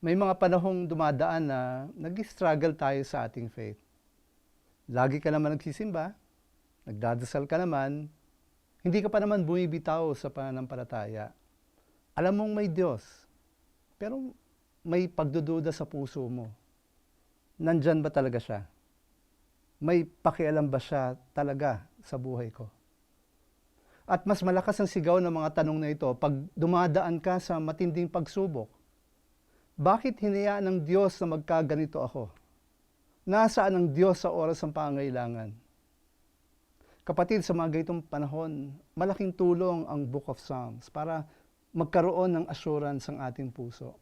May mga panahong dumadaan na nag-struggle tayo sa ating faith. Lagi ka naman nagsisimba, nagdadasal ka naman, hindi ka pa naman bumibitaw sa pananampalataya. Alam mong may Diyos, pero may pagdududa sa puso mo. Nandyan ba talaga siya? May pakialam ba siya talaga sa buhay ko? At mas malakas ang sigaw ng mga tanong na ito pag dumadaan ka sa matinding pagsubok. Bakit hinayaan ng Diyos na magkaganito ako? Nasaan ang Diyos sa oras ng pangailangan? Kapatid, sa mga ganitong panahon, malaking tulong ang Book of Psalms para magkaroon ng assurance ang ating puso.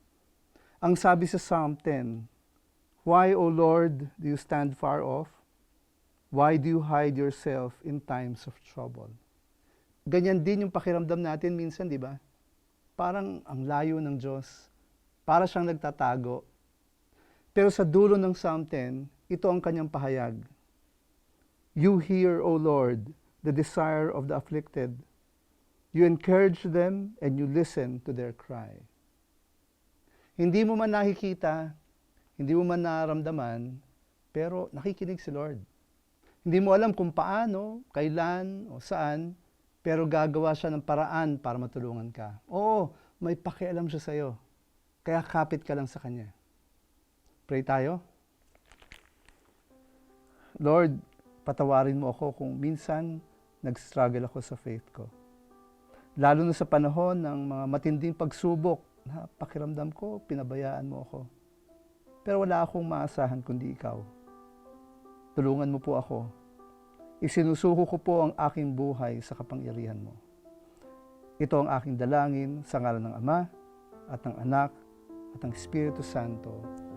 Ang sabi sa Psalm 10, Why, O Lord, do you stand far off? Why do you hide yourself in times of trouble? Ganyan din yung pakiramdam natin minsan, di ba? Parang ang layo ng Diyos. Para siyang nagtatago. Pero sa dulo ng Psalm 10, ito ang kanyang pahayag. You hear, O Lord, the desire of the afflicted. You encourage them and you listen to their cry. Hindi mo man nakikita, hindi mo man nararamdaman, pero nakikinig si Lord. Hindi mo alam kung paano, kailan, o saan, pero gagawa siya ng paraan para matulungan ka. Oo, may pakialam siya sa'yo. Kaya kapit ka lang sa Kanya. Pray tayo. Lord, patawarin mo ako kung minsan nag-struggle ako sa faith ko. Lalo na sa panahon ng mga matinding pagsubok na pakiramdam ko, pinabayaan mo ako. Pero wala akong maasahan kundi ikaw. Tulungan mo po ako. Isinusuko ko po ang aking buhay sa kapangyarihan mo. Ito ang aking dalangin sa ngalan ng Ama at ng Anak at ng Espiritu Santo.